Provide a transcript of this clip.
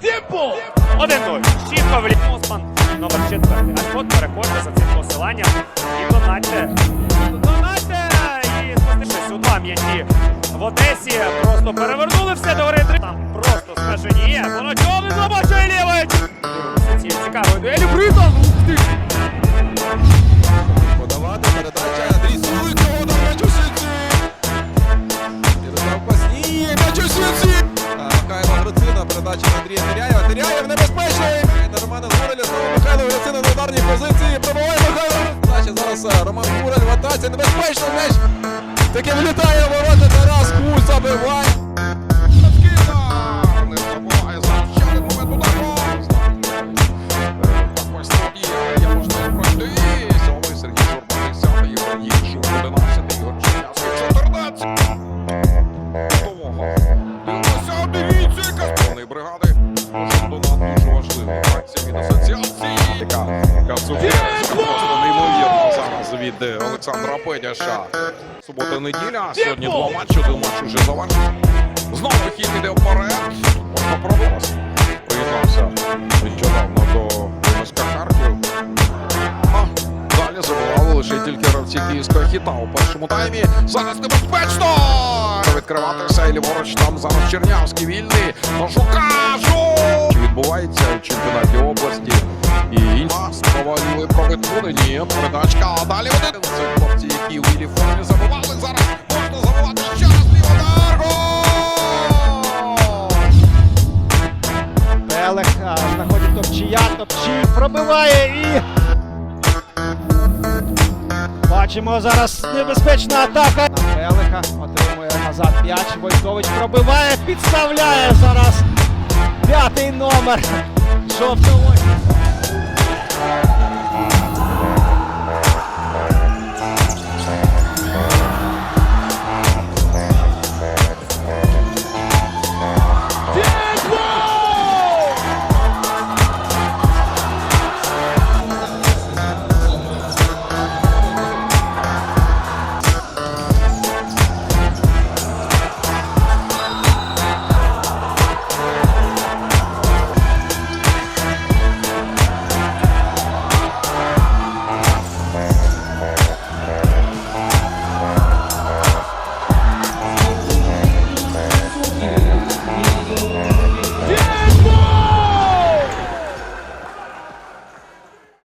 Типу! Один нуль. Чітко влітнув Осман. Номер 4. А код переходьте за цим посиланням. І донатьте. Донатьте! І спустившись у два м'ячі в Одесі. Просто перевернули все до гори. Там просто скаженіє. Воно чого не ну, злобачує лівою? Це цікаво. Елі передача Андрія Теряєва. Теряєв небезпечний. На Романа Гуреля, знову Михайло Грицина на ударній позиції. Пробиває Михайло. Значить зараз е, Роман Гурель в атаці. Небезпечний м'яч. Таки влітає ворота Тарас Куль забиває. Яка Просто неймовірно зараз від е, Олександра Педяша. Субота-неділя. Сьогодні два матчі, один матч уже завершений. Знову хід іде вперед. Можна продовжити. Приєднався нещодавно до МСК Харків. Далі забували лише тільки гравці київського хіта у першому таймі. Зараз небезпечно! Відкриватися і ліворуч там зараз Чернявський вільний. Ну Жукашу! Ні, передачка. А далі один. Це хлопці, які у білій формі забивали. Зараз можна. Гол! Знаходить топчія, топчій пробиває і. Бачимо зараз небезпечна атака. Пелеха отримує назад м'яч. Войкович пробиває, підставляє зараз. П'ятий номер. Жовтоводні.